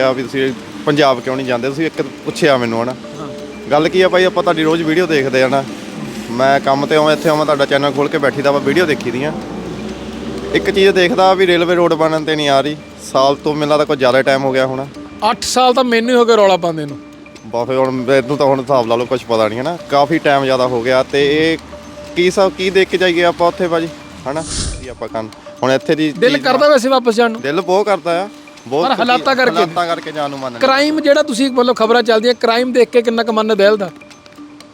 ਆ ਵੀ ਤੁਸੀਂ ਪੰਜਾਬ ਕਿਉਂ ਨਹੀਂ ਜਾਂਦੇ? ਤੁਸੀਂ ਇੱਕ ਪੁੱਛਿਆ ਮੈਨੂੰ ਹਨਾ? ਗੱਲ ਕੀ ਆ ਭਾਈ ਆਪਾਂ ਤੁਹਾਡੀ ਰੋਜ਼ ਵੀਡੀਓ ਦੇਖਦੇ ਆ ਨਾ ਮੈਂ ਕੰਮ ਤੇ ਆਵਾਂ ਇੱਥੇ ਆਵਾਂ ਤੁਹਾਡਾ ਚੈਨਲ ਖੋਲ ਕੇ ਬੈਠੀ ਦਾ ਵੀਡੀਓ ਦੇਖੀ ਦੀਆਂ। ਇੱਕ ਚੀਜ਼ ਦੇਖਦਾ ਵੀ ਰੇਲਵੇ ਰੋਡ ਬਣਨ ਤੇ ਨਹੀਂ ਆ ਰਹੀ। ਸਾਲ ਤੋਂ ਮੈਨੂੰ ਲੱਗਦਾ ਕੋਈ ਜ਼ਿਆਦਾ ਟਾਈਮ ਹੋ ਗਿਆ ਹੋਣਾ। 8 ਸਾਲ ਤਾਂ ਮੈਨੂੰ ਹੀ ਹੋ ਗਏ ਰੌਲਾ ਪਾਉਂਦੇ ਨੂੰ। ਬਾ ਫਿਰ ਹੁਣ ਮੈਨੂੰ ਤਾਂ ਹੁਣ ਹਿਸਾਬ ਲਾ ਲਓ ਕੁਝ ਪਤਾ ਨਹੀਂ ਹਨਾ? ਕਾਫੀ ਟਾਈਮ ਜ਼ਿਆਦਾ ਹੋ ਗਿਆ ਤੇ ਇਹ ਕੀ ਸਭ ਕੀ ਦੇਖ ਕੇ ਜਾਈਏ ਆਪਾਂ ਉੱਥੇ ਭਾਜੀ ਹਨਾ? ਕੀ ਆਪਾਂ ਕਰਨ? ਹੁਣ ਇੱਥੇ ਦੀ ਦਿਲ ਕਰਦਾ ਵੈਸੇ ਵਾਪਸ ਜਾਣ ਨੂੰ। ਦਿਲ ਬਹੁਤ ਕਰਦਾ ਆ। ਬਹੁਤ ਪਰ ਹਾਲਾਤਾਂ ਕਰਕੇ- ਹਾਲਾਤਾਂ ਕਰਕੇ ਜਾਣ ਨੂੰ ਮਨ ਕ੍ਰਾਈਮ ਜਿਹੜਾ ਤੁਸੀਂ ਮਤਲਬ ਖਬਰਾਂ ਚੱਲਦੀਆਂ ਕ੍ਰਾਈਮ ਦੇਖ ਕੇ ਕਿੰਨਾ ਕੁ ਮਨ ਦਿਲ ਦਾ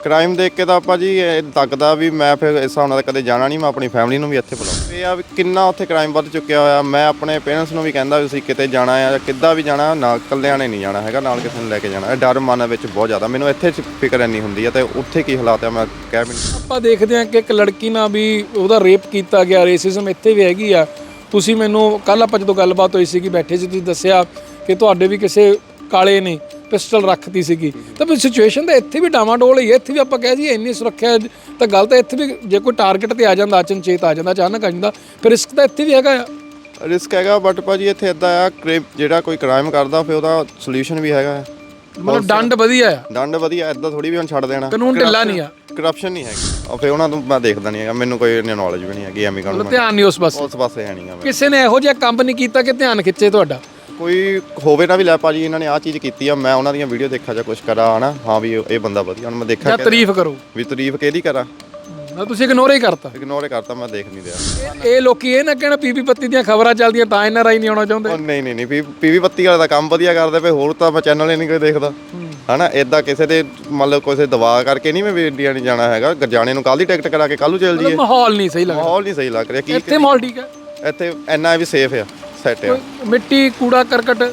ਕ੍ਰਾਈਮ ਦੇਖ ਕੇ ਤਾਂ ਆਪਾਂ ਜੀ ਇਹ ਤੱਕਦਾ ਵੀ ਮੈਂ ਫਿਰ ਇਸ ਹਿਸਾਬ ਨਾਲ ਕਦੇ ਜਾਣਾ ਨਹੀਂ ਮੈਂ ਆਪਣੀ ਫੈਮਿਲੀ ਨੂੰ ਵੀ ਇੱਥੇ ਬੁਲਾਉਂ ਇਹ ਆ ਵੀ ਕਿੰਨਾ ਉੱਥੇ ਕ੍ਰਾਈਮ ਵੱਧ ਚੁੱਕਿਆ ਹੋਇਆ। ਮੈਂ ਆਪਣੇ ਪੇਰੈਂਟਸ ਨੂੰ ਵੀ ਕਹਿੰਦਾ ਵੀ ਤੁਸੀਂ ਕਿਤੇ ਜਾਣਾ ਆ ਜਾਂ ਕਿੱਦਾਂ ਵੀ ਜਾਣਾ ਨਾਲ ਇਕੱਲਿਆਂ ਨੇ ਨਹੀਂ ਜਾਣਾ ਹੈਗਾ ਨਾਲ ਕਿਸੇ ਨੂੰ ਲੈ ਕੇ ਜਾਣਾ। ਇਹ ਡਰ ਮਨ ਵਿੱਚ ਬਹੁਤ ਜ਼ਿਆਦਾ। ਮੈਨੂੰ ਇੱਥੇ ਚ ਫਿਕਰ ਇੰਨੀ ਹੁੰਦੀ ਹੈ ਤੇ ਉੱਥੇ ਕੀ ਹਾਲਾਤ ਆ ਮੈਂ ਕਹਿ ਵੀ ਨਹੀਂ ਆਪਾਂ ਦੇਖਦੇ ਹਾਂ ਕਿ ਇੱਕ ਲੜਕੀ ਨਾਲ ਵੀ ਉਹਦਾ ਰੇਪ ਕੀਤਾ ਗਿਆ ਰੇਸਿਜ਼ਮ ਇੱਥੇ ਵੀ ਹੈਗੀ ਆ। ਤੁਸੀਂ ਮੈਨੂੰ ਕੱਲ ਆਪਾਂ ਜਦੋਂ ਗੱਲਬਾਤ ਹੋਈ ਸੀਗੀ ਬੈਠੇ ਸੀ ਤੁਸੀਂ ਦੱਸਿਆ ਕਿ ਤੁਹਾਡੇ ਵੀ ਕਿਸੇ ਕਾਲੇ ਨੇ ਪਿਸਟਲ ਰੱਖਤੀ ਸੀਗੀ। ਤਾਂ ਫਿਰ ਸਿਚੁਏਸ਼ਨ ਤਾਂ ਇੱਥੇ ਵੀ ਡਾਮਾਡੋਲ ਹੀ ਹੈ ਇੱਥੇ ਵੀ ਆਪਾਂ ਕਹਿ ਦਈਏ ਇੰਨੀ ਸੁਰੱਖਿਆ ਤਾਂ ਗੱਲ ਤਾਂ ਇੱਥੇ ਵੀ ਜੇ ਕੋਈ ਟਾਰਗੇਟ ਤੇ ਆ ਜਾਂਦਾ ਅਚਨਚੇਤ ਆ ਜਾਂਦਾ ਅਚਾਨਕ ਆ ਜਾਂਦਾ ਫਿਰ ਰਿਸਕ ਤਾਂ ਇੱਥੇ ਵੀ ਹੈਗਾ ਆ। ਰਿਸਕ ਹੈਗਾ ਬਟ ਭਾਜੀ ਇੱਥੇ ਇਦਾਂ ਆ ਜਿਹੜਾ ਕੋਈ ਕ੍ਰਾਈਮ ਕਰਦਾ ਫਿਰ ਉਹਦਾ ਸੋਲੂਸ਼ਨ ਵੀ ਹੈਗਾ। ਮਤਲਬ ਦੰਡ ਵਧੀਆ ਆ। ਦੰਡ ਵਧੀਆ ਇਦਾਂ ਥੋੜੀ ਵੀ ਹੁਣ ਛੱਡ ਦੇਣਾ। ਕਾਨੂੰਨ ਢਿੱਲਾ ਨਹੀਂ ਆ। ਕਰਪਸ਼ਨ ਨਹੀਂ ਹੈਗੀ। ਫਿਰ ਉਹਨਾਂ ਨੂੰ ਮੈਂ ਦੇਖਦਾ ਨਹੀਂ ਹੈਗਾ ਮੈਨੂੰ ਕੋਈ ਨੌਲੇਜ ਵੀ ਨਹੀਂ ਹੈਗੀ ਐਵੇਂ ਕਾਨੂੰਨ ਧਿਆਨ ਨਹੀਂ ਉਸ ਪਾਸੇ। ਉਸ ਪਾਸੇ ਹੈ ਨਹੀਂਗਾ ਕਿਸੇ ਨੇ ਇਹੋ ਜਿਹਾ ਕੰਮ ਨਹੀਂ ਕੀਤਾ ਕਿ ਧਿਆਨ ਖਿੱਚੇ ਤੁਹਾਡਾ? ਕੋਈ ਹੋਵੇ ਨਾ ਵੀ ਲੈ ਭਾਜੀ ਇਹਨਾਂ ਨੇ ਆਹ ਚੀਜ਼ ਕੀਤੀ ਆ ਮੈਂ ਉਹਨਾਂ ਦੀਆਂ ਵੀਡੀਓ ਦੇਖਾ ਜਾਂ ਕੁਝ ਕਰਾਂ ਹਨਾ? ਹਾਂ ਵੀ ਇਹ ਬੰਦਾ ਵਧੀਆ ਹੁਣ ਮੈਂ ਜਾਂ ਕਿ ਤਾਰੀਫ ਕਰੋ। ਵੀ ਤਾਰੀਫ ਕਿਹਦੀ ਕਰਾਂ? ਨਾ ਤੁਸੀਂ ਇਗਨੋਰ ਹੀ ਕਰਤਾ। ਇਗਨੋਰ ਕਰਤਾ ਮੈਂ ਦੇਖ ਨਹੀਂ ਰਿਹਾ। ਇਹ- ਇਹ ਲੋਕੀ ਇਹ ਨਾ ਕਹਿਣ ਪੀਪੀ ਪੱਤੀ ਦੀਆਂ ਖਬਰਾਂ ਚੱਲਦੀਆਂ ਤਾਂ ਆਰ ਆਈ ਨਹੀਂ ਆਉਣਾ ਚਾਹੁੰਦੇ। ਉਹ ਨਹੀਂ ਨਹੀਂ ਨਹੀਂ ਪੀਵੀ ਬੱਤੀ ਵਾਲਾ ਦਾ ਕੰਮ ਵਧੀਆ ਕਰਦੇ ਪਏ ਹੋਰ ਤਾਂ ਮੈਂ ਚੈਨਲ ਹੀ ਨਹੀਂ ਕੋਈ ਦੇਖਦਾ। ਹਨਾ ਇਦਾਂ ਕਿਸੇ ਦੇ ਮਤਲਬ ਕਿਸੇ ਦਵਾ ਕਰਕੇ ਨਹੀਂ ਮੈਂ ਵੀ ਇੰਡੀਆ ਨਹੀਂ ਜਾਣਾ ਹੈਗਾ। ਗਰਜਾਣੇ ਨੂੰ ਕੱਲ ਦੀ ਟਿਕਟ ਕਰਾ ਕੇ ਕੱਲ ਨੂੰ ਚੱਲ ਜੀਏ ਮਾਹੌਲ ਨਹੀਂ ਸਹੀ ਲੱਗਦਾ ਮਾਹੌਲ ਨਹੀਂ ਸਹੀ ਲੱਗ ਰਿਹਾ। ਕੀ ਇੱਥੇ ਮਾਹੌਲ ਠੀਕ ਹੈ? ਇੱਥੇ ਇੰਨਾ ਵੀ ਸੇਫ ਆ ਸੈਟ ਆ। ਕੋਈ ਮਿੱਟੀ ਕੂੜਾ ਕਰਕਟ?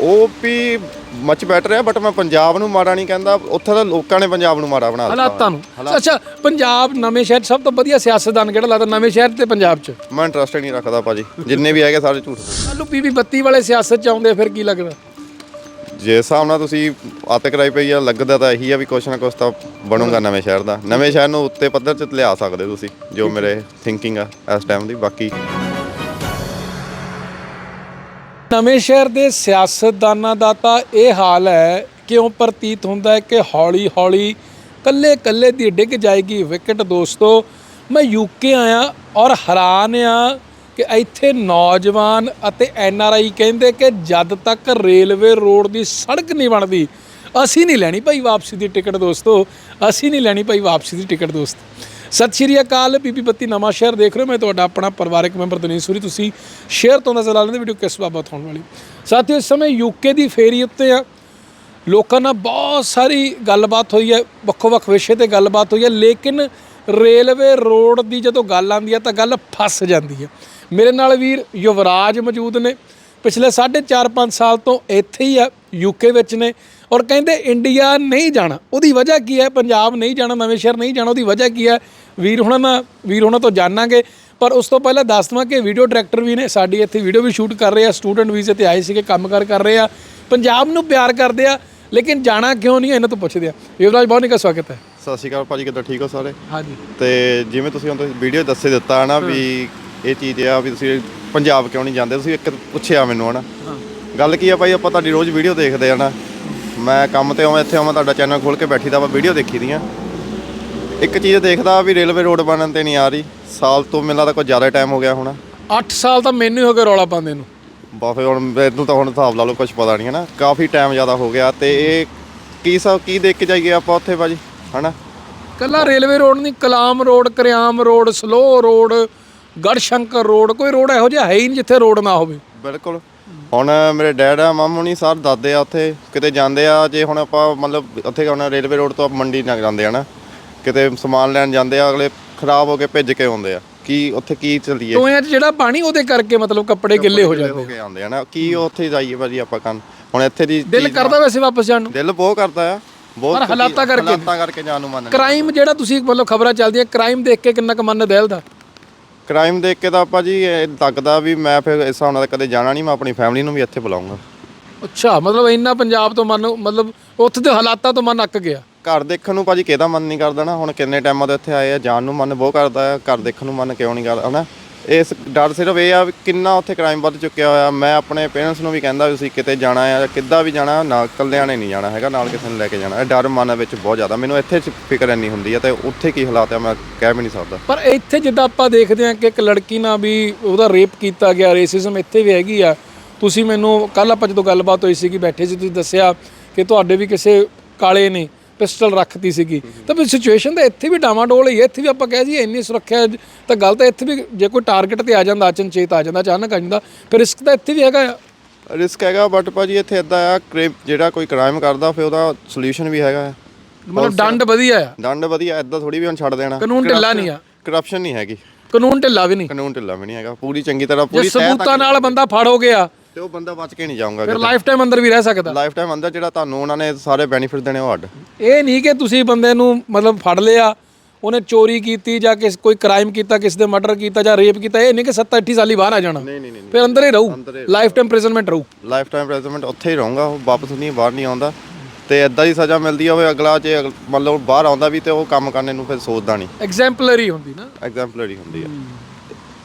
ਉਹ ਵੀ ਮੱਚ ਬੈਟਰ ਹੈ ਬਟ ਮੈਂ ਪੰਜਾਬ ਨੂੰ ਮਾੜਾ ਨਹੀਂ ਕਹਿੰਦਾ। ਉੱਥੇ ਤਾਂ ਲੋਕਾਂ ਨੇ ਪੰਜਾਬ ਨੂੰ ਮਾੜਾ ਬਣਾ ਦਿੱਤਾ। ਹਾਲਾਤਾਂ ਨੂੰ। ਅੱਛਾ ਪੰਜਾਬ ਨਵੇਂ ਸ਼ਹਿਰ 'ਚ ਸਭ ਤੋਂ ਵਧੀਆ ਸਿਆਸਤਦਾਨ ਕਿਹੜਾ ਲੱਗਦਾ? ਨਵੇਂ ਸ਼ਹਿਰ ਤੇ ਪੰਜਾਬ 'ਚ? ਮੈਂ ਇੰਟਰਸਟ ਨਹੀਂ ਰੱਖਦਾ ਭਾਜੀ। ਜਿੰਨੇ ਵੀ ਹੈਗੇ ਸਾਰੇ ਝੂਠ ਬੋਲਦੇ। ਕੱਲੂ ਪੀਪੀ ਬੱਤੀ ਵਾਲੇ ਸਿਆਸਤ 'ਚ ਆਉਂਦੇ ਫਿਰ ਕੀ ਲੱਗਦਾ? ਜੇ ਹਿਸਾਬ ਨਾਲ ਤੁਸੀਂ ਅੱਤ ਕਰਾਈ ਪਈ ਆ, ਲੱਗਦਾ ਤਾਂ ਇਹੀ ਆ ਵੀ ਕੁਛ ਨਾ ਕੁਛ ਤਾਂ ਬਣੂਗਾ ਨਵੇਂ ਸ਼ਹਿਰ ਦਾ। ਨਵੇਂ ਸ਼ਹਿਰ ਨੂੰ ਉੱਤੇ ਪੱਧਰ 'ਚ ਲਿਆ ਸਕਦੇ ਤੁਸੀਂ, ਜੋ ਮੇਰੇ ਥਿੰਕਿੰਗ ਆ ਇਸ ਟਾਈਮ ਦੀ। ਬਾਕੀ ਨਵੇਂ ਸ਼ਹਿਰ ਦੇ ਸਿਆਸਤਦਾਨਾਂ ਦਾ ਤਾਂ ਇਹ ਹਾਲ ਹੈ, ਕਿਉਂ ਪ੍ਰਤੀਤ ਹੁੰਦਾ ਹੈ ਕਿ ਹੌਲੀ ਹੌਲੀ ਕੱਲੇ ਕੱਲੇ ਦੀ ਡਿੱਗ ਜਾਏਗੀ। ਵਿਕਟ ਦੋਸਤੋ, ਮੈਂ ਯੂਕੇ ਆਇਆ ਔਰ ਹੈਰਾਨ ਆ ਕਿ ਇੱਥੇ ਨੌਜਵਾਨ ਅਤੇ ਐਨ ਆਰ ਆਈ ਕਹਿੰਦੇ ਕਿ ਜਦ ਤੱਕ ਰੇਲਵੇ ਰੋਡ ਦੀ ਸੜਕ ਨਹੀਂ ਬਣਦੀ, ਅਸੀਂ ਨਹੀਂ ਲੈਣੀ ਭਾਈ ਵਾਪਸੀ ਦੀ ਟਿਕਟ ਦੋਸਤੋ, ਅਸੀਂ ਨਹੀਂ ਲੈਣੀ ਭਾਈ ਵਾਪਸੀ ਦੀ ਟਿਕਟ ਦੋਸਤ। ਸਤਿ ਸ਼੍ਰੀ ਅਕਾਲ, ਬੀਬੀ ਬੱਤੀ ਨਵਾਂ ਸ਼ਹਿਰ ਦੇਖ ਰਹੇ ਹੋ, ਮੈਂ ਤੁਹਾਡਾ ਆਪਣਾ ਪਰਿਵਾਰਕ ਮੈਂਬਰ ਦਨੀਸ਼ ਸੂਰੀ, ਤੁਸੀਂ ਸ਼ੇਅਰ ਤੋਂ ਨਜ਼ਰ ਆ ਲੈਂਦੇ ਵੀਡੀਓ ਕਿਸ ਬਾਬਤ ਹੋਣ ਵਾਲੀ। ਸਾਥੀਓ, ਇਸ ਸਮੇਂ ਯੂਕੇ ਦੀ ਫੇਰੀ ਉੱਤੇ ਆ, ਲੋਕਾਂ ਨਾਲ ਬਹੁਤ ਸਾਰੀ ਗੱਲਬਾਤ ਹੋਈ ਹੈ, ਵੱਖੋ ਵੱਖ ਵਿਸ਼ੇ ਤੇ ਗੱਲਬਾਤ ਹੋਈ ਹੈ, ਲੇਕਿਨ ਰੇਲਵੇ ਰੋਡ ਦੀ ਜਦੋਂ ਗੱਲ ਆਉਂਦੀ ਹੈ ਤਾਂ ਗੱਲ ਫਸ ਜਾਂਦੀ ਹੈ। ਮੇਰੇ ਨਾਲ ਵੀਰ ਯੁਵਰਾਜ ਮੌਜੂਦ ਨੇ। ਪਿਛਲੇ 4.5 5 ਸਾਲ ਤੋਂ ਇੱਥੇ ਹੀ ਆ ਯੂਕੇ ਵਿੱਚ ਨੇ ਔਰ ਕਹਿੰਦੇ ਇੰਡੀਆ ਨਹੀਂ ਜਾਣਾ। ਉਹਦੀ ਵਜ੍ਹਾ ਕੀ ਹੈ? ਪੰਜਾਬ ਨਹੀਂ ਜਾਣਾ ਨਵੇਂ ਸ਼ਹਿਰ ਨਹੀਂ ਜਾਣਾ ਉਹਦੀ ਵਜ੍ਹਾ ਕੀ ਹੈ? ਵੀਰ ਹੁਣਾਂ ਨਾਲ ਵੀਰ ਹੁਣਾਂ ਤੋਂ ਜਾਣਾਂਗੇ। ਪਰ ਉਸ ਤੋਂ ਪਹਿਲਾਂ ਦੱਸ ਦਵਾਂ ਕਿ ਵੀਡੀਓ ਡਾਇਰੈਕਟਰ ਵੀ ਨੇ। ਸਾਡੀ ਇੱਥੇ ਵੀਡੀਓ ਵੀ ਸ਼ੂਟ ਕਰ ਰਹੇ ਆ ਸਟੂਡੈਂਟ ਵੀਜ਼ੇ ਤੇ ਆਏ ਸੀਗੇ ਕੰਮਕਾਰ ਕਰ ਰਹੇ ਆ। ਪੰਜਾਬ ਨੂੰ ਪਿਆਰ ਕਰਦੇ ਆ ਲੇਕਿਨ ਜਾਣਾ ਕਿਉਂ ਨਹੀਂ ਇਹਨਾਂ ਤੋਂ ਪੁੱਛਦੇ ਆ। ਯੁਵਰਾਜ ਬਹੁਤ ਦਾ ਸਵਾਗਤ ਹੈ। ਸਤਿ ਸ਼੍ਰੀ ਅਕਾਲ ਭਾਜੀ ਕਿੱਦਾਂ ਠੀਕ ਹੋ ਸਾਰੇ? ਹਾਂਜੀ। ਤੇ ਜਿਵੇਂ ਤੁਸੀਂ ਹੁਣ ਵੀਡੀਓ ਦੱਸੇ ਦਿੱਤਾ ਨਾ ਵੀ ਇਹ ਚੀਜ਼ ਆ ਵੀ ਤੁਸੀਂ ਪੰਜਾਬ ਕਿਉਂ ਨਹੀਂ ਜਾਂਦੇ? ਤੁਸੀਂ ਇੱਕ ਪੁੱਛਿਆ ਮੈਨੂੰ ਹਨਾ। ਗੱਲ ਕੀ ਆ ਭਾਈ ਆਪਾਂ ਤੁਹਾਡੀ ਰੋਜ਼ ਵੀਡੀਓ ਦੇਖਦੇ ਆ ਨਾ। ਮੈਂ ਕੰਮ ਤੇ ਆਵਾਂ ਇੱਥੇ ਆਵਾਂ ਤੁਹਾਡਾ ਚੈਨਲ ਖੋਲ ਕੇ ਬੈਠੀ ਦਾ ਵਾ ਵੀਡੀਓ ਦੇਖੀ ਦੀਆਂ। ਇੱਕ ਚੀਜ਼ ਦੇਖਦਾ ਵੀ ਰੇਲਵੇ ਰੋਡ ਬਣਨ ਤੇ ਨਹੀਂ ਆ ਰਹੀ। ਸਾਲ ਤੋਂ ਮੈਨੂੰ ਲੱਗਦਾ ਕੋਈ ਜ਼ਿਆਦਾ ਟਾਈਮ ਹੋ ਗਿਆ ਹੋਣਾ। 8 ਸਾਲ ਤਾਂ ਮੈਨੂੰ ਹੀ ਹੋ ਗਏ ਰੌਲਾ ਪਾਉਂਦੇ ਨੂੰ। ਬਾ ਫਿਰ ਹੁਣ ਮੈਨੂੰ ਤਾਂ ਹੁਣ ਹਿਸਾਬ ਲਾ ਲਓ ਕੁਝ ਪਤਾ ਨਹੀਂ ਹੈ ਨਾ ਕਾਫੀ ਟਾਈਮ ਜ਼ਿਆਦਾ ਹੋ ਗਿਆ ਤੇ ਇਹ ਕੀ ਸਭ ਕੀ ਦੇਖ ਕੇ ਜਾਈਏ ਆਪਾਂ ਉੱਥੇ ਭਾਜੀ ਹਨਾ? ਕੱਲਾ ਰੇਲਵੇ ਰੋਡ ਨਹੀਂ Kalam road Kariam road Salo road Garhshankar road ਕੋਈ ਰੋਡ ਇਹੋ ਜਿਹਾ ਹੈ ਹੀ ਨਹੀਂ ਜਿੱਥੇ ਰੋਡ ਨਾ ਹੋਵੇ। ਬਿਲਕੁਲ। ਹੁਣ ਮੇਰੇ ਡੈਡ ਆ ਮਾਮੂ ਨਹੀਂ ਸਰ ਦਾਦੇ ਆ ਉੱਥੇ। ਕਿਤੇ ਜਾਂਦੇ ਆ ਜੇ ਹੁਣ ਆਪਾਂ ਮਤਲਬ ਉੱਥੇ ਹੁਣ ਰੇਲਵੇ ਰੋਡ ਤੋਂ ਆਪਾਂ ਮੰਡੀ ਨਾ ਜਾਂਦੇ ਆ ਨਾ ਕਿਤੇ ਸਮਾਨ ਲੈਣ ਜਾਂਦੇ ਆ ਅਗਲੇ ਖਰਾਬ ਹੋ ਕੇ ਭਿੱਜ ਕੇ ਆਉਂਦੇ ਆ। ਕੀ ਉੱਥੇ ਕੀ ਚੱਲੀਏ? ਟੋਇਆਂ 'ਚ ਜਿਹੜਾ ਪਾਣੀ ਉਹਦੇ ਕਰਕੇ ਮਤਲਬ ਕੱਪੜੇ ਗਿੱਲੇ ਹੋ ਜਾਂਦੇ ਹੋ ਕੇ ਆਉਂਦੇ ਆ ਨਾ ਕੀ ਉੱਥੇ ਜਾਈਏ ਭਾਜੀ ਆਪਾਂ ਕੰਨ? ਹੁਣ ਇੱਥੇ ਦੀ ਦਿਲ ਕਰਦਾ ਵੈਸੇ ਵਾਪਸ ਜਾਣ ਨੂੰ। ਦਿਲ ਬਹੁਤ ਕਰਦਾ ਆ ਬਹੁਤ ਪਰ ਹਾਲਾਤਾਂ ਕਰਕੇ। ਹਾਲਾਤਾਂ ਕਰਕੇ ਜਾਣ ਨੂੰ ਮਨ ਕ੍ਰਾਈਮ ਜਿਹੜਾ ਤੁਸੀਂ ਮਤਲਬ ਖਬਰਾਂ ਚੱਲਦੀਆਂ ਕ੍ਰਾਈਮ ਦੇਖ ਕੇ ਕਿੰਨਾ ਕੁ ਮਨ ਦਿਲ ਦਾ ਕ੍ਰਾਈਮ ਦੇਖ ਕੇ ਤਾਂ ਆਪਾਂ ਜੀ ਇਹ ਲੱਗਦਾ ਵੀ ਮੈਂ ਫਿਰ ਇਸ ਹਿਸਾਬ ਨਾਲ ਕਦੇ ਜਾਣਾ ਨਹੀਂ ਮੈਂ ਆਪਣੀ ਫੈਮਿਲੀ ਨੂੰ ਵੀ ਇੱਥੇ ਬੁਲਾਉਂਗਾ ਅੱਛਾ ਮਤਲਬ ਇੰਨਾ ਪੰਜਾਬ ਤੋਂ ਮਨ ਮਤਲਬ ਉੱਥੇ ਦੇ ਹਾਲਾਤਾਂ ਤੋਂ ਮਨ ਅੱਕ ਗਿਆ? ਘਰ ਦੇਖਣ ਨੂੰ ਭਾਜੀ ਕਿਹਦਾ ਮਨ ਨਹੀਂ ਕਰਦਾ ਨਾ ਹੁਣ ਕਿੰਨੇ ਟਾਈਮਾਂ ਤੋਂ ਇੱਥੇ ਆਏ ਆ ਜਾਣ ਨੂੰ ਮਨ ਬਹੁਤ ਕਰਦਾ ਆ ਘਰ ਦੇਖਣ ਨੂੰ ਮਨ ਕਿਉਂ ਨਹੀਂ ਕਰਦਾ ਹਨਾ? ਇਸ ਡਰ ਸਿਰਫ ਇਹ ਆ ਵੀ ਕਿੰਨਾ ਉੱਥੇ ਕ੍ਰਾਈਮ ਵੱਧ ਚੁੱਕਿਆ ਹੋਇਆ। ਮੈਂ ਆਪਣੇ ਪੇਰੈਂਟਸ ਨੂੰ ਵੀ ਕਹਿੰਦਾ ਵੀ ਤੁਸੀਂ ਕਿਤੇ ਜਾਣਾ ਆ ਜਾਂ ਕਿੱਦਾਂ ਵੀ ਜਾਣਾ, ਨਾਲ ਇਕੱਲਿਆਂ ਨੇ ਨਹੀਂ ਜਾਣਾ ਹੈਗਾ, ਨਾਲ ਕਿਸੇ ਨੂੰ ਲੈ ਕੇ ਜਾਣਾ। ਇਹ ਡਰ ਮਨ ਵਿੱਚ ਬਹੁਤ ਜ਼ਿਆਦਾ। ਮੈਨੂੰ ਇੱਥੇ ਚ ਫਿਕਰ ਇੰਨੀ ਹੁੰਦੀ ਆ ਤੇ ਉੱਥੇ ਕੀ ਹਾਲਾਤ ਆ ਮੈਂ ਕਹਿ ਵੀ ਨਹੀਂ ਸਕਦਾ। ਪਰ ਇੱਥੇ ਜਿੱਦਾਂ ਆਪਾਂ ਦੇਖਦੇ ਹਾਂ ਕਿ ਇੱਕ ਲੜਕੀ ਨਾਲ ਵੀ ਉਹਦਾ ਰੇਪ ਕੀਤਾ ਗਿਆ ਰੇਸਿਜ਼ਮ ਇੱਥੇ ਵੀ ਹੈਗੀ ਆ। ਤੁਸੀਂ ਮੈਨੂੰ ਕੱਲ ਆਪਾਂ ਜਦੋਂ ਗੱਲਬਾਤ ਹੋਈ ਸੀਗੀ ਬੈਠੇ ਸੀ, ਤੁਸੀਂ ਦੱਸਿਆ ਕਿ ਤੁਹਾਡੇ ਵੀ ਕਿਸੇ ਕਾਲੇ ਨੇ। ਪਿਸਟਲ ਰੱਖਤੀ ਸੀਗੀ। ਤਾਂ ਫਿਰ ਸਿਚੁਏਸ਼ਨ ਤਾਂ ਇੱਥੇ ਵੀ ਡਾਵਾਡੋਲ ਹੀ ਹੈ ਇੱਥੇ ਵੀ ਆਪਾਂ ਕਹਿ ਦਈਏ ਇੰਨੀ ਸੁਰੱਖਿਆ ਤਾਂ ਗੱਲ ਤਾਂ ਇੱਥੇ ਵੀ ਜੇ ਕੋਈ ਟਾਰਗੇਟ ਤੇ ਆ ਜਾਂਦਾ ਅਚਨਚੇਤ ਆ ਜਾਂਦਾ ਅਚਾਨਕ ਆ ਜਾਂਦਾ ਫਿਰ ਰਿਸਕ ਤਾਂ ਇੱਥੇ ਵੀ ਹੈਗਾ ਰਿਸਕ ਹੈਗਾ ਬਟ ਭਾਜੀ ਇੱਥੇ ਇਦਾਂ ਆ ਜਿਹੜਾ ਕੋਈ ਕ੍ਰਾਈਮ ਕਰਦਾ ਫਿਰ ਉਹਦਾ ਸੋਲੂਸ਼ਨ ਵੀ ਹੈਗਾ ਮਤਲਬ ਡੰਡ ਵਧੀਆ ਆ। ਦੰਡ ਵਧੀਆ ਇਦਾਂ ਥੋੜੀ ਵੀ ਹੁਣ ਛੱਡ ਦੇਣਾ। ਕਾਨੂੰਨ ਢਿੱਲਾ ਨਹੀਂ ਆ। ਕਰਪਸ਼ਨ ਨਹੀਂ ਹੈਗੀ। ਕਾਨੂੰਨ ਢਿੱਲਾ ਵੀ ਨਹੀਂ। ਕਾਨੂੰਨ ਢਿੱਲਾ ਵੀ ਨਹੀਂ ਹੈਗਾ। ਪੂਰੀ ਚੰਗੀ ਤਰ੍ਹਾਂ ਜੇ ਪੂਰੀ ਸਬੂਤਾਂ ਨਾਲ ਬੰਦਾ ਫੜ ਹੋ ਗਿਆ ਤੇ ਉਹ ਬੰਦਾ ਬਚ ਕੇ ਨਹੀਂ ਜਾਊਗਾ ਫਿਰ ਲਾਈਫ ਟਾਈਮ ਅੰਦਰ ਵੀ ਰਹਿ ਸਕਦਾ। ਲਾਈਫ ਟਾਈਮ ਅੰਦਰ ਜਿਹੜਾ ਤੁਹਾਨੂੰ ਉਹਨਾਂ ਨੇ ਸਾਰੇ ਬੈਨੀਫਿਟ ਦੇਣੇ ਉਹ ਅੱਡ। ਇਹ ਨਹੀਂ ਕਿ ਤੁਸੀਂ ਬੰਦੇ ਨੂੰ ਮਤਲਬ ਫੜ ਲਿਆ ਉਹਨੇ ਚੋਰੀ ਕੀਤੀ ਜਾਂ ਕਿਸ ਕੋਈ ਕ੍ਰਾਈਮ ਕੀਤਾ ਕਿਸ ਦੇ ਮਰਡਰ ਕੀਤਾ ਜਾਂ ਰੇਪ ਕੀਤਾ ਇਹ ਨਹੀਂ ਕਿ 7 8 ਸਾਲੀ ਬਾਹਰ ਆ ਜਾਣਾ। ਨਹੀਂ ਨਹੀਂ ਨਹੀਂ ਫਿਰ ਅੰਦਰ ਹੀ ਰਹੂ। ਲਾਈਫ ਟਾਈਮ ਪ੍ਰਿਜ਼ਨਮੈਂਟ ਰਹੂ। ਲਾਈਫ ਟਾਈਮ ਪ੍ਰੈਜ਼ੈਂਟ ਉੱਥੇ ਹੀ ਰਹੂੰਗਾ ਉਹ ਵਾਪਸ ਨਹੀਂ ਬਾਹਰ ਨਹੀਂ ਆਉਂਦਾ। ਤੇ ਐਦਾਂ ਦੀ ਸਜ਼ਾ ਮਿਲਦੀ ਹੋਵੇ ਅਗਲਾ ਜੇ ਅਗਲ- ਮੰਨ ਲਓ ਬਾਹਰ ਆਉਂਦਾ ਵੀ ਤੇ ਉਹ ਕੰਮ ਕਰਨੇ ਨੂੰ ਫਿਰ ਸੋਚਦਾ ਨਹੀਂ। ਐਗਜ਼ੈਂਪਲਰੀ ਹੁੰਦੀ ਨਾ। ਐਗਜ਼ਾਮਪਲਰੀ ਹੁੰਦੀ ਆ।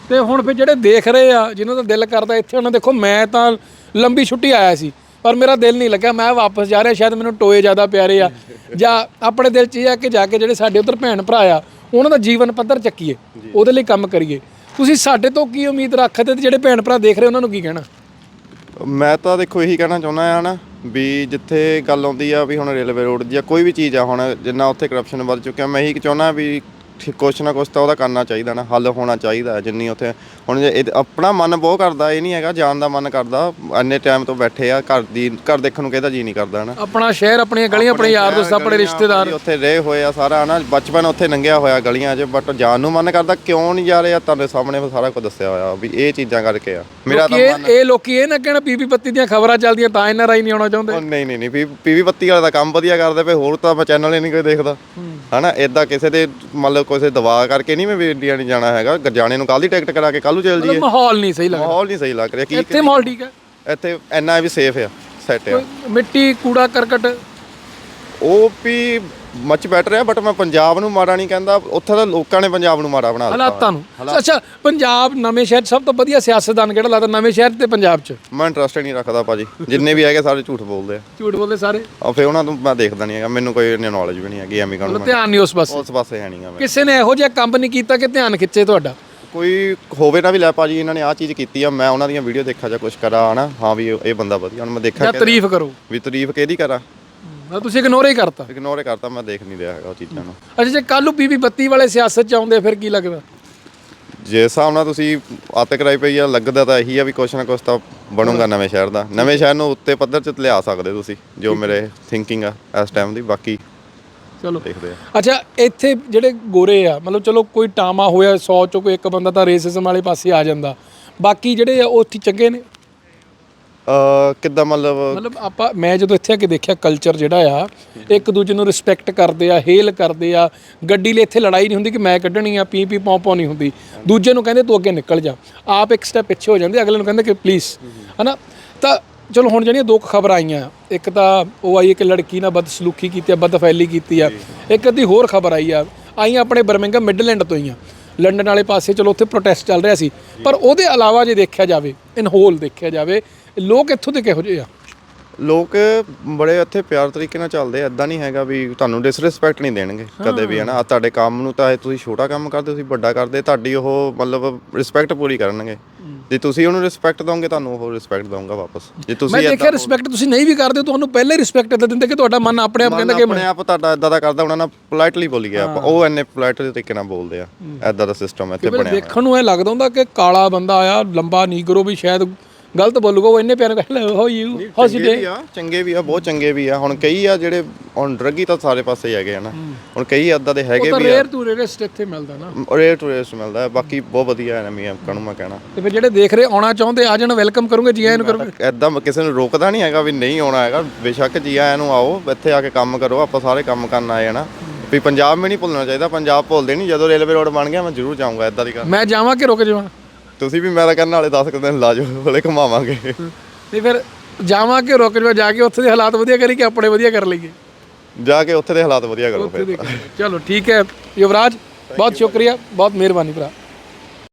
ਤੇ ਹੁਣ ਫਿਰ ਜਿਹੜੇ ਦੇਖ ਰਹੇ ਆ ਜਿਨ੍ਹਾਂ ਦਾ ਦਿਲ ਕਰਦਾ ਇੱਥੇ ਉਹਨਾਂ ਦੇਖੋ ਮੈਂ ਤਾਂ ਲੰਬੀ ਛੁੱਟੀ ਆਇਆ ਸੀ ਪਰ ਮੇਰਾ ਦਿਲ ਨਹੀਂ ਲੱਗਾ ਮੈਂ ਵਾਪਸ ਜਾ ਰਿਹਾ ਸ਼ਾਇਦ ਮੈਨੂੰ ਟੋਏ ਜ਼ਿਆਦਾ ਪਿਆਰੇ ਆ ਜਾਂ ਆਪਣੇ ਦਿਲ 'ਚ ਇਹ ਆ ਕਿ ਜਾ ਕੇ ਜਿਹੜੇ ਸਾਡੇ ਉਧਰ ਭੈਣ ਭਰਾ ਆ ਉਹਨਾਂ ਦਾ ਜੀਵਨ ਪੱਧਰ ਚੱਕੀਏ ਉਹਦੇ ਲਈ ਕੰਮ ਕਰੀਏ। ਤੁਸੀਂ ਸਾਡੇ ਤੋਂ ਕੀ ਉਮੀਦ ਰੱਖਦੇ ਤੇ ਜਿਹੜੇ ਭੈਣ ਭਰਾ ਦੇਖ ਰਹੇ ਉਹਨਾਂ ਨੂੰ ਕੀ ਕਹਿਣਾ? ਮੈਂ ਤਾਂ ਦੇਖੋ ਇਹੀ ਕਹਿਣਾ ਚਾਹੁੰਦਾ ਆ ਨਾ ਵੀ ਜਿੱਥੇ ਗੱਲ ਆਉਂਦੀ ਆ ਵੀ ਹੁਣ ਰੇਲਵੇ ਰੋਡ ਦੀ ਜਾਂ ਕੋਈ ਵੀ ਚੀਜ਼ ਆ ਹੁਣ ਜਿੰਨਾ ਉੱਥੇ ਕਰਪਸ਼ਨ ਵੱਧ ਚੁੱਕਿਆ ਮੈਂ ਇਹੀ ਚਾਹੁੰਦਾ ਵੀ ਠੀ- ਕੁਛ ਨਾ ਕੁਛ ਤਾਂ ਉਹਦਾ ਕਰਨਾ ਚਾਹੀਦਾ ਨਾ ਹੱਲ ਹੋਣਾ ਚਾਹੀਦਾ ਜਿੰਨੀ ਉੱਥੇ ਹੁਣ ਜੇ ਇਹ- ਆਪਣਾ ਮਨ ਬਹੁਤ ਕਰਦਾ ਇਹ ਨਹੀਂ ਹੈਗਾ ਜਾਣ ਦਾ ਮਨ ਕਰਦਾ ਇੰਨੇ ਟਾਈਮ ਤੋਂ ਬੈਠੇ ਆ ਘਰ ਦੀ ਘਰ ਦੇਖਣ ਨੂੰ ਕਿਹਦਾ ਜੀ ਨਹੀਂ ਕਰਦਾ ਨਾ ਆਪਣਾ ਸ਼ਹਿਰ ਆਪਣੀਆਂ ਗਲੀਆਂ ਆਪਣੇ ਯਾਰ ਦੋਸਤ ਆਪਣੇ ਗਲੀਆਂ ਰਿਸ਼ਤੇਦਾਰ। ਉੱਥੇ ਰਹੇ ਹੋਏ ਆ ਸਾਰਾ ਨਾ ਬਚਪਨ ਉੱਥੇ ਲੰਘਿਆ ਹੋਇਆ ਗਲੀਆਂ 'ਚ ਬਟ ਜਾਣ ਨੂੰ ਮਨ ਕਰਦਾ ਕਿਉਂ ਨਹੀਂ ਜਾ ਰਹੇ ਤੁਹਾਡੇ ਸਾਹਮਣੇ ਸਾਰਾ ਕੁਝ ਦੱਸਿਆ ਹੋਇਆ ਵੀ ਇਹ ਚੀਜ਼ਾਂ ਕਰਕੇ ਆ। ਮੇਰਾ ਤਾਂ ਲੋਕੀ ਇਹ ਇਹ ਲੋਕੀ ਇਹ ਨਾ ਕਹਿਣਾ ਪੀਪੀ ਬੱਤੀ ਦੀਆਂ ਖਬਰਾਂ ਚੱਲਦੀਆਂ ਤਾਂ ਆਰ ਆਈ ਨਹੀਂ ਆਉਣਾ ਚਾਹੁੰਦੇ। ਉਹ ਨਹੀਂ ਨਹੀਂ ਨਹੀਂ ਪੀਵੀ ਬੱਤੀ ਵਾਲਾ ਦਾ ਕੰਮ ਵਧੀਆ ਕਰਦੇ ਪਏ ਹੋਰ ਤਾਂ ਮੈਂ ਚੈਨਲ ਹੀ ਨਹੀਂ ਕੋਈ ਦੇਖਦਾ। ਹਨਾ? ਇਦਾਂ ਕਿਸੇ ਦੇ ਮੰਨ ਲਓ ਕਿਸੇ ਦਵਾ ਕਰਕੇ ਨਹੀਂ ਮੈਂ ਵੀ ਇੰਡੀਆ ਨਹੀਂ ਜਾਣਾ ਹੈਗਾ। ਜਾਣੇ ਨੂੰ ਕੱਲ ਦੀ ਟਿਕਟ ਕਰਾ ਕੇ ਕੱਲ ਨੂੰ ਚੱਲ ਜੀਏ ਮਾਹੌਲ ਨਹੀਂ ਸਹੀ ਲੱਗਦਾ। ਮਾਹੌਲ ਨਹੀਂ ਸਹੀ ਲੱਗ ਰਿਹਾ। ਕੀ ਇੱਥੇ ਮਾਹੌਲ ਠੀਕ ਹੈ। ਇੱਥੇ ਇੰਨਾ ਵੀ ਸੇਫ ਆ ਸੈੱਟ ਆ। ਮਿੱਟੀ ਕੂੜਾ ਕਰਕਟ? ਉਹ ਵੀ ਮੱਚ ਬੈਟਰ ਆ ਬਟ ਮੈਂ ਪੰਜਾਬ ਨੂੰ ਮਾੜਾ ਨਹੀਂ ਕਹਿੰਦਾ। ਉੱਥੇ ਤਾਂ ਲੋਕਾਂ ਨੇ ਪੰਜਾਬ ਨੂੰ ਮਾੜਾ ਬਣਾ ਦਿੱਤਾ। ਹਾਲਾਤਾਂ ਨੂੰ। ਅੱਛਾ ਪੰਜਾਬ ਨਵੇਂ ਸ਼ਹਿਰ ਸਭ ਤੋਂ ਵਧੀਆ ਸਿਆਸਤਦਾਨ ਕਿਹੜਾ ਲੱਗਦਾ? ਨਵੇਂ ਸ਼ਹਿਰ ਤੇ ਪੰਜਾਬ 'ਚ? ਮੈਂ ਇੰਟਰਸਟ ਨਹੀਂ ਰੱਖਦਾ ਭਾਜੀ। ਜਿੰਨੇ ਵੀ ਹੈਗੇ ਸਾਰੇ ਝੂਠ ਬੋਲਦੇ ਆ। ਝੂਠ ਬੋਲਦੇ ਸਾਰੇ? ਆ ਫੇ ਉਹਨਾਂ ਨੂੰ ਮੈਂ ਦੇਖਦਾ ਨਹੀਂ ਹੈਗਾ। ਮੈਨੂੰ ਕੋਈ ਇੰਨੀ ਨੌਲੇਜ ਵੀ ਨਹੀਂ ਹੈਗੀ ਐਵੇਂ ਕਾਹਨੂੰ ਮਤਲਬ ਧਿਆਨ ਨਹੀਂ ਉਸ ਪਾਸੇ। ਉਸ ਪਾਸੇ ਹੈ ਨਹੀਂਗਾ ਮੈਂ। ਕਿਸੇ ਨੇ ਇਹੋ ਜਿਹਾ ਕੰਮ ਨਹੀਂ ਕੀਤਾ ਕਿ ਧਿਆਨ ਖਿੱਚੇ ਤੁਹਾਡਾ? ਕੋਈ ਹੋਵੇ ਨਾ ਵੀ ਲੈ ਭਾਜੀ ਇਹਨਾਂ ਨੇ ਆਹ ਚੀਜ਼ ਕੀਤੀ ਆ ਮੈਂ ਉਹਨਾਂ ਦੀਆਂ ਵੀਡੀਓ ਦੇਖਾ ਜਾਂ ਕੁਝ ਕਰਾਂ ਹਨਾ? ਹਾਂ ਵੀ ਇਹ ਬੰਦਾ ਵਧੀਆ। ਹੁਣ ਮੈਂ ਦੇਖਾਂ ਜਾਂ ਤਾਰੀਫ ਕਰੋ। ਵੀ ਤਾਰੀਫ ਕਿਹਦੀ ਕਰਾਂ? ਮਤਲਬ ਤੁਸੀਂ ਇਗਨੋਰ ਹੀ ਕਰਤਾ। ਇਗਨੋਰ ਕਰਤਾ ਮੈਂ ਦੇਖ ਨਹੀਂ ਰਿਹਾ ਹੈਗਾ ਉਹ ਚੀਜ਼ਾਂ ਨੂੰ। ਅੱਛਾ ਜੇ ਕੱਲ੍ਹ ਨੂੰ ਪੀਪੀ ਬੱਤੀ ਵਾਲੇ ਸਿਆਸਤ 'ਚ ਆਉਂਦੇ ਫਿਰ ਕੀ ਲੱਗਦਾ? ਜੇ ਹਿਸਾਬ ਨਾਲ ਤੁਸੀਂ ਆਤ ਕਰਾਈ ਪਈ ਆ ਲੱਗਦਾ ਤਾਂ ਇਹੀ ਆ ਵੀ ਕੁਛ ਨਾ ਕੁਛ ਤਾਂ ਬਣੂਗਾ ਨਵੇਂ ਸ਼ਹਿਰ ਦਾ। ਨਵੇਂ ਸ਼ਹਿਰ ਨੂੰ ਉੱਤੇ ਪੱਧਰ 'ਚ ਲਿਆ ਸਕਦੇ ਤੁਸੀਂ ਜੋ ਮੇਰੇ ਥਿੰਕਿੰਗ ਆ ਇਸ ਟਾਈਮ ਦੀ ਬਾਕੀ ਚਲੋ। ਦੇਖਦੇ ਆ। ਅੱਛਾ ਇੱਥੇ ਜਿਹੜੇ ਗੋਰੇ ਆ ਮਤਲਬ ਚਲੋ ਕੋਈ ਟਾਮਾ ਹੋਇਆ 100 ਚੋਂ ਕੋਈ ਇੱਕ ਬੰਦਾ ਤਾਂ ਰੇਸਿਜ਼ਮ ਵਾਲੇ ਪਾਸੇ ਆ ਜਾਂਦਾ। ਬਾਕੀ ਜਿਹੜੇ ਆ ਉਹ ਉੱਥੇ ਚੰਗੇ ਨੇ? ਕਿੱਦਾਂ ਮਤਲਬ ਮਤਲਬ ਆਪਾਂ ਮੈਂ ਜਦੋਂ ਇੱਥੇ ਆ ਕੇ ਦੇਖਿਆ ਕਲਚਰ ਜਿਹੜਾ ਆ ਇੱਕ ਦੂਜੇ ਨੂੰ ਰਿਸਪੈਕਟ ਕਰਦੇ ਆ ਹੇਲ ਕਰਦੇ ਆ ਗੱਡੀ ਲਈ ਇੱਥੇ ਲੜਾਈ ਨਹੀਂ ਹੁੰਦੀ ਕਿ ਮੈਂ ਕੱਢਣੀ ਆ ਪੀ ਪੀ ਪੌਂ ਪੌਂ ਨਹੀਂ ਹੁੰਦੀ। ਦੂਜੇ ਨੂੰ ਕਹਿੰਦੇ ਤੂੰ ਅੱਗੇ ਨਿਕਲ ਜਾ। ਆਪ ਇੱਕ ਸਟੈਪ ਪਿੱਛੇ ਹੋ ਜਾਂਦੇ ਅਗਲੇ ਨੂੰ ਕਹਿੰਦੇ ਕਿ ਪਲੀਜ਼ ਹਨਾ? ਤਾਂ ਚਲੋ ਹੁਣ ਜਿਹੜੀਆਂ ਦੋ ਖਬਰਾਂ ਆਈਆਂ ਇੱਕ ਤਾਂ ਉਹ ਆਈ ਕਿ ਲੜਕੀ ਨਾਲ ਬਦਸਲੂਕੀ ਕੀਤੀ ਆ ਬਦਫੈਲੀ ਕੀਤੀ ਆ ਇੱਕ ਅੱਧੀ ਹੋਰ ਖਬਰ ਆਈ ਆ ਆਈਆਂ ਆਪਣੇ ਬਰਮਿੰਗਮ ਮਿਡਲੈਂਡ ਤੋਂ ਹੀ ਆ ਲੰਡਨ ਵਾਲੇ ਪਾਸੇ ਚਲੋ ਉੱਥੇ ਪ੍ਰੋਟੈਸਟ ਚੱਲ ਰਿਹਾ ਸੀ ਪਰ ਉਹਦੇ ਇਲਾਵਾ ਜੇ ਦੇਖਿਆ ਜਾਵੇ ਇਨ ਹੋਲ ਦੇਖਿਆ ਜਾਵੇ ਲੋਕ ਇੱਥੋਂ ਦੇ ਕਿਹੋ ਜਿਹੇ ਆ? ਲੋਕ ਬੜੇ ਇੱਥੇ ਪਿਆਰ ਤਰੀਕੇ ਨਾਲ ਚੱਲਦੇ ਐਦਾਂ ਨਹੀਂ ਹੈਗਾ ਵੀ ਤੁਹਾਨੂੰ ਡਿਸਰੈਸਪੈਕਟ ਨਹੀਂ ਦੇਣਗੇ ਕਦੇ ਵੀ ਹਨਾ? ਤੁਹਾਡੇ ਕੰਮ ਨੂੰ ਤਾਂ ਇਹ ਤੁਸੀਂ ਛੋਟਾ ਕੰਮ ਕਰਦੇ ਤੁਸੀਂ ਵੱਡਾ ਕਰਦੇ ਤੁਹਾਡੀ ਉਹ ਮਤਲਬ ਰਿਸਪੈਕਟ ਪੂਰੀ ਕਰਨਗੇ। ਜੇ ਤੁਸੀਂ ਉਹਨੂੰ ਰਿਸਪੈਕਟ ਦੋਗੇ ਤੁਹਾਨੂੰ ਉਹ ਰਿਸਪੈਕਟ ਦਊਗਾ ਵਾਪਸ। ਜੇ ਮੈਂ ਤੁਸੀਂ ਦੇਖਿਆ ਰਿਸਪੈਕਟ ਤੁਸੀਂ ਨਹੀਂ ਵੀ ਕਰਦੇ ਤੁਹਾਨੂੰ ਪਹਿਲੇ ਰਿਸਪੈਕਟ ਦੇ ਦਿੰਦੇ ਕਿ ਤੁਹਾਡਾ ਮਨ ਆਪਣੇ ਆਪ ਕਹਿੰਦਾ ਕਿ ਆਪਣੇ ਆਪ ਤੁਹਾਡਾ ਇਦਾਂ ਦਾ ਕਰਦਾ ਉਹਨਾਂ ਨਾਲ ਪੋਲਾਈਟਲੀ ਬੋਲੀ ਗਿਆ ਆਪਾਂ। ਉਹ ਇੰਨੇ ਪੋਲਾਈਟ ਤਰੀਕੇ ਨਾਲ ਬੋਲਦੇ ਆ ਐਦਾਂ ਦਾ ਸਿਸਟਮ ਇੱਥੇ ਬਣਿਆ ਹੋਇਆ। ਦੇਖਣ ਨੂੰ ਇਹ ਲੱਗਦਾ ਹੁੰਦਾ ਕਿ ਕਾਲਾ ਬੰਦਾ ਆਇਆ ਲੰਬਾ ਨੀਗਰੋ ਵੀ ਸ਼ਾਇਦ ਗਲਤ ਬੋਲੂਗਾ ਉਹ ਇੰਨੇ ਪਿਆਰ ਨਾਲ hello how you how's you ਚੰਗੇ ਵੀ ਆ ਚੰਗੇ ਵੀ ਆ ਬਹੁਤ ਚੰਗੇ ਵੀ ਆ। ਹੁਣ ਕਈ ਆ ਜਿਹੜੇ ਹੁਣ ਡਰੱਗੀ ਤਾਂ ਸਾਰੇ ਪਾਸੇ ਹੀ ਹੈਗੇ ਆ ਨਾ। ਹੁਣ ਕਈ ਏਦਾਂ ਦੇ ਹੈਗੇ ਤਾਂ ਵੀ ਆ। ਰੇਅਰ ਟੂ ਰੇਅਰਸਟ ਇੱਥੇ ਮਿਲਦਾ ਨਾ। ਰੇਟ ਟੂਰਿਸਟ ਮਿਲਦਾ ਹੈ, ਬਾਕੀ ਬਹੁਤ ਵਧੀਆ ਐਨਮੀ ਆ ਕਹਣੂ ਮੈਂ ਕਹਿਣਾ। ਤੇ ਫਿਰ ਜਿਹੜੇ ਦੇਖ ਰਹੇ ਆਉਣਾ ਚਾਹੁੰਦੇ ਆ ਜਾਣ ਵੈਲਕਮ ਕਰੂੰਗੇ ਜੀ ਆਇਆਂ ਨੂੰ ਕਰੂੰਗੇ। ਐਦਾਂ ਕਿਸੇ ਨੂੰ ਰੋਕਦਾ ਨਹੀਂ ਹੈਗਾ ਵੀ ਨਹੀਂ ਆਉਣਾ ਹੈਗਾ। ਬੇਸ਼ੱਕ ਜੀ ਆਇਆਂ ਨੂੰ ਆਓ ਇੱਥੇ ਆ ਕੇ ਕੰਮ ਕਰੋ ਆਪਾਂ ਸਾਰੇ ਕੰਮ ਕਰਨ ਆਏ ਆ ਨਾ। ਵੀ ਪੰਜਾਬ ਮੈਨੂੰ ਨਹੀਂ ਭੁੱਲਣਾ ਚਾਹੀਦਾ ਪੰਜਾਬ ਭੁੱਲਦੇ ਨਹੀਂ। ਜਦੋਂ ਰੇਲਵੇ ਰੋਡ ਬਣ ਗਿਆ ਮੈਂ ਜ਼ਰੂਰ ਜਾਊਂਗਾ ਐਦਾਂ ਦੀ ਗੱਲ। ਮੈਂ ਜਾਵਾਂ ਕਿ ਰੁਕ ਜਾਵਾਂ? ਤੁਸੀਂ ਵੀ ਮੈਂ ਤਾਂ ਕਰਨ ਵਾਲੇ 10 ਦਿਨ ਲਾ ਜਾਓ ਹਲੇ ਘੁਮਾਵਾਂਗੇ। ਤੇ ਫਿਰ ਜਾਵਾਂ ਕਿ ਰੁਕ ਜਾਵਾਂ ਜਾ ਕੇ ਉੱਥੇ ਦੇ ਹਾਲਾਤ ਵਧੀਆ ਕਰੀ ਕਿ ਆਪਣੇ ਵਧੀਆ ਕਰ ਲਈਏ? ਜਾ ਕੇ ਉੱਥੇ ਦੇ ਹਾਲਾਤ ਵਧੀਆ ਕਰੋ ਫਿਰ। ਚਲੋ ਠੀਕ ਹੈ ਯੁਵਰਾਜ ਬਹੁਤ ਸ਼ੁਕਰੀਆ ਬਹੁਤ ਮਿਹਰਬਾਨੀ ਭਰਾ।